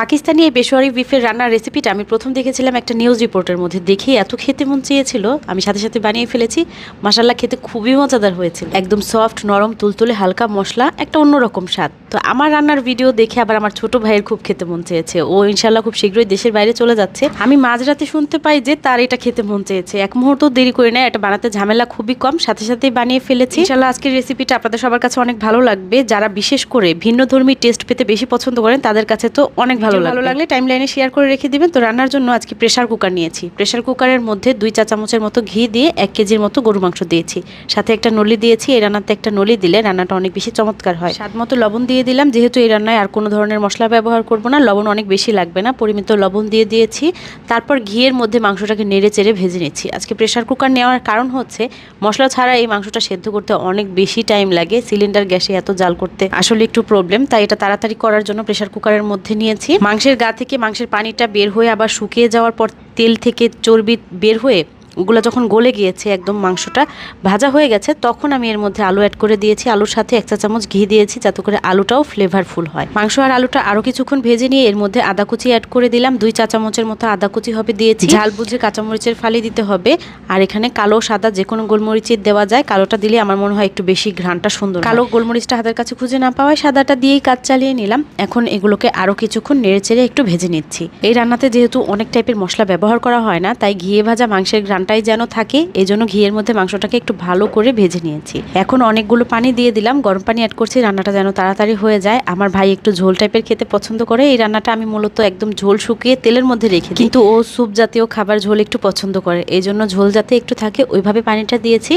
পাকিস্তানি এই বেসোয়ারি বিফের রান্নার রেসিপিটা আমি প্রথম দেখেছিলাম একটা নিউজ রিপোর্টের মধ্যে দেখে এত খেতে মন চেয়েছিল। আমি সাথে সাথে বানিয়ে ফেলেছি। মাসাল্লাহ খেতে খুবই মজাদার হয়েছিল। একদম সফট নরম, তুলতুলে, হালকা মশলা, একটা অন্যরকম স্বাদ। তো আমার রান্নার ভিডিও দেখে আবার আমার ছোট ভাইয়ের খুব খেতে মন চেয়েছে। ও ইনশাল্লাহ খুব শীঘ্রই দেশের বাইরে চলে যাচ্ছে। আমি মাঝরাতে শুনতে পাই যে তার এটা খেতে মন চেয়েছে। এক মুহূর্ত দেরি করে নেয়, এটা বানাতে ঝামেলা খুবই কম। সাথে সাথে বানিয়ে ফেলেছি। ইনশাল্লাহ আজকের রেসিপিটা আপনাদের সবার কাছে অনেক ভালো লাগবে। যারা বিশেষ করে ভিন্ন ধর্মী টেস্ট পেতে বেশি পছন্দ করেন, তাদের কাছে তো অনেক ভালো ভালো লাগলে টাইম লাইনে শেয়ার করে রেখে দিবেন। তো রান্নার জন্য আজকে প্রেশার কুকার নিয়েছি। প্রেশার কুকারের মধ্যে দুই চা চামচের মতো ঘি দিয়ে এক কেজির মতো গরু মাংস দিয়েছি। সাথে একটা নলি দিয়েছি। এই রান্নাতে একটা নলি দিলে রান্নাটা অনেক বেশি চমৎকার হয়। স্বাদ মতো লবণ দিয়ে দিলাম। যেহেতু এই রান্নায় আর কোনো ধরনের মশলা ব্যবহার করব না লবণ অনেক বেশি লাগবে না। পরিমিত লবণ দিয়ে দিয়েছি। তারপর ঘিয়ের মধ্যে মাংসটাকে নেড়ে চেড়ে ভেজে নিচ্ছি। আজকে প্রেশার কুকার নেওয়ার কারণ হচ্ছে মশলা ছাড়া এই মাংসটা সেদ্ধ করতে অনেক বেশি টাইম লাগে। সিলিন্ডার গ্যাসে এত জাল করতে আসলে একটু প্রবলেম তাই এটা তাড়াতাড়ি করার জন্য প্রেশার কুকারের মধ্যে নিয়েছি। মাংসের গা থেকে মাংসের পানিটা বের হয়ে আবার শুকিয়ে যাওয়ার পর তেল থেকে চর্বি বের হয়ে ওগুলো যখন গলে গিয়েছে একদম মাংসটা ভাজা হয়ে গেছে তখন আমি এর মধ্যে আলু অ্যাড করে দিয়েছি। আলুর সাথে এক চা চামচ ঘি দিয়েছি যাতে করে আলুটাও ফ্লেভারফুল হয়। মাংস আর আলুটা আরও কিছুক্ষণ ভেজে নিয়ে এর মধ্যে আদা কুচি অ্যাড করে দিলাম। দুই চা চামচের মতো আদা কুচি হবে দিয়েছি। ঝাল বুঝে কাঁচামরিচের ফালি দিতে হবে। আর এখানে কালো সাদা যে কোনো গোলমরিচের দেওয়া যায়। কালোটা দিলে আমার মনে হয় একটু বেশি ঘ্রাণটা সুন্দর কালো গোলমরিচটা হাতের কাছে খুঁজে না পাওয়ায় সাদাটা দিয়েই কাজ চালিয়ে নিলাম। এখন এগুলোকে আরও কিছুক্ষণ নেড়ে চেড়ে একটু ভেজে নিচ্ছি। এই রান্নাতে যেহেতু অনেক টাইপের মশলা ব্যবহার করা হয় না তাই ঘিয়ে ভাজা মাংসের ঘ্রাণটাই যেন থাকে এই জন্য ঘিয়ের মধ্যে মাংসটাকে একটু ভালো করে ভেজে নিয়েছি। এখন অনেকগুলো পানি দিয়ে দিলাম, গরম পানি অ্যাড করছি, রান্নাটা যেন তাড়াতাড়ি হয়ে যায়। আমার ভাই একটু ঝোল টাইপের খেতে পছন্দ করে, এই রান্নাটা আমি মূলত একদম ঝোল শুকিয়ে তেলের মধ্যে রেখে। কিন্তু ও স্যুপ জাতীয় খাবার ঝোল একটু পছন্দ করে এই জন্য ঝোল যাতে একটু থাকে, ওইভাবে পানিটা দিয়েছি।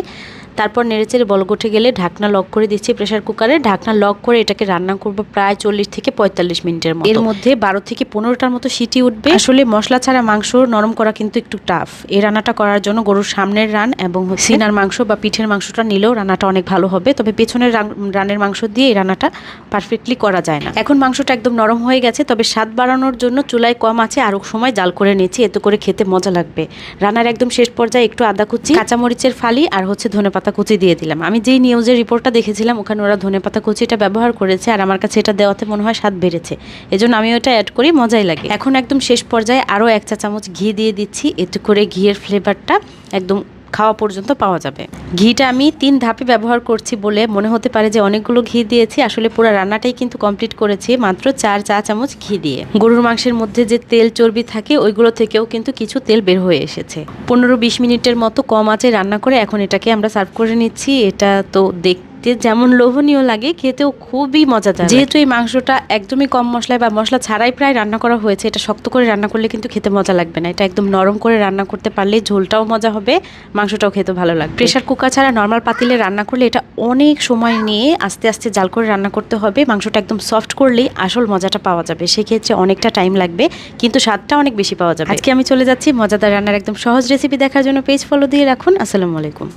তারপর নেড়েচেড়ে বল উঠে গেলে ঢাকনা লক করে দিচ্ছি প্রেশার কুকারে ঢাকনা লক করে এটাকে রান্না করব প্রায় চল্লিশ থেকে পঁয়তাল্লিশ মিনিটের মতো। এর মধ্যে বারো থেকে পনেরোটার মতো সিটি উঠবে। আসলে মশলা ছাড়া মাংস নরম করা কিন্তু একটু টাফ এই রান্নাটা করার জন্য গরুর সামনের রান এবং সিনার মাংস বা পিঠের মাংসটা নিলেও রান্নাটা অনেক ভালো হবে। তবে পেছনের রান- রানের মাংস দিয়ে এই রান্নাটা পারফেক্টলি করা যায় না। এখন মাংসটা একদম নরম হয়ে গেছে তবে স্বাদ বাড়ানোর জন্য চুলায় কম আছে আরও সময় জাল করে নিয়েছি এতে করে খেতে মজা লাগবে। রান্নার একদম শেষ পর্যায়ে একটু আদা কুচি কাঁচামরিচের ফালি আর হচ্ছে ধনেপাতা কুচি দিয়ে দিলাম। আমি যেই নিউজের রিপোর্টটা দেখেছিলাম, ওখানে ওরা ধনে পাতা কুচিটা ব্যবহার করেছে আর আমার কাছে এটা দেওয়াতে মনে হয় স্বাদ বেড়েছে। এজন্য আমি ওটা অ্যাড করি, মজাই লাগে। এখন একদম শেষ পর্যায়ে আরও এক চা চামচ ঘি দিয়ে দিচ্ছি। এতে করে ঘিয়ের ফ্লেভারটা একদম খাওয়া পর্যন্ত পাওয়া যাবে। ঘিটা আমি তিন ধাপে ব্যবহার করছি বলে মনে হতে পারে যে অনেকগুলো ঘি দিয়েছি। আসলে পুরো রান্নাটাই কিন্তু কমপ্লিট করেছি, মাত্র চার চা চামচ ঘি দিয়ে। গরুর মাংসের মধ্যে যে তেল চর্বি থাকে, ওইগুলো থেকেও কিন্তু কিছু তেল বের হয়ে এসেছে। পনেরো বিশ মিনিটের মতো কম আঁচে রান্না করে এখন এটাকে আমরা সার্ভ করে নিচ্ছি। এটা তো দেখতে যেমন লোভনীয় লাগে খেতেও খুবই মজাদার যেহেতু এই মাংসটা একদমই কম মশলায় বা মশলা ছাড়াই প্রায় রান্না করা হয়েছে এটা শক্ত করে রান্না করলে কিন্তু খেতে মজা লাগবে না। এটা একদম নরম করে রান্না করতে পারলে ঝোলটাও মজা হবে মাংসটাও খেতে ভালো লাগবে। প্রেশার কুকার ছাড়া নর্মাল পাতিলে রান্না করলে এটা অনেক সময় নিয়ে আস্তে আস্তে জাল করে রান্না করতে হবে। মাংসটা একদম সফট করলেই আসল মজাটা পাওয়া যাবে। সেক্ষেত্রে অনেকটা টাইম লাগবে কিন্তু স্বাদটা অনেক বেশি পাওয়া যাবে। আজকে আমি চলে যাচ্ছি মজাদার রান্নার একদম সহজ রেসিপি দেখার জন্য। পেজ ফলো দিয়ে রাখুন। আসসালামু আলাইকুম।